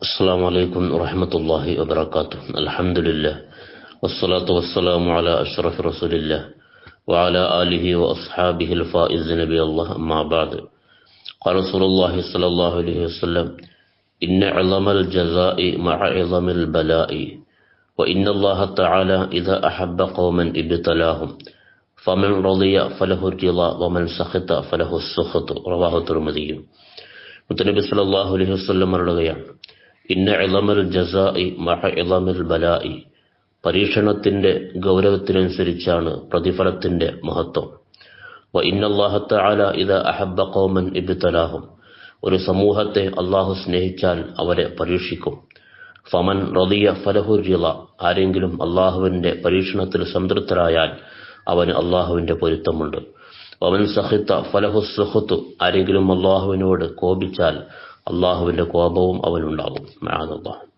السلام عليكم ورحمة الله وبركاته الحمد لله والصلاة والسلام على أشرف رسول الله وعلى آله وأصحابه الفائز نبي الله أما بعد قال رسول الله صلى الله عليه وسلم إن عظم الجزاء مع عظم البلاء وإن الله تعالى إذا أحب قوما ابتلاهم فمن رضي فله الرضا ومن سخط فله السخط رواه الترمذي മുത്തനബി സല്ലല്ലാഹു അലൈഹി വസല്ലം പറയുകയാണ് ഇന്ന ഇളമൽ ജസാഇ മഹ ഇളമൽ ബലായി പരീക്ഷണത്തിന്റെ ഗൗരവത്തിനനുസരിച്ചാണ് പ്രതിഫലത്തിന്റെ മഹത്വം. വ ഇന്നല്ലാഹ തആല ഇദ അഹബ്ബ ഖൗമൻ ഇബ്തലാഹും. ഒരു സമൂഹത്തെ അള്ളാഹു സ്നേഹിച്ചാൽ അവരെ പരീക്ഷിക്കും. ഫമൻ റദിയ ഫലഹു റിള. ആരെങ്കിലും അള്ളാഹുവിന്റെ പരീക്ഷണത്തിൽ സംതൃപ്തരായാൽ അവന് അള്ളാഹുവിന്റെ പൊരുത്തമുണ്ട്. അവൻ സഹിത്ത ഫലഹു സുഹത്തു ആരെങ്കിലും അള്ളാഹുവിനോട് കോപിച്ചാൽ അള്ളാഹുവിന്റെ കോപവും അവനുണ്ടാകും. മാതല്ലാഹ്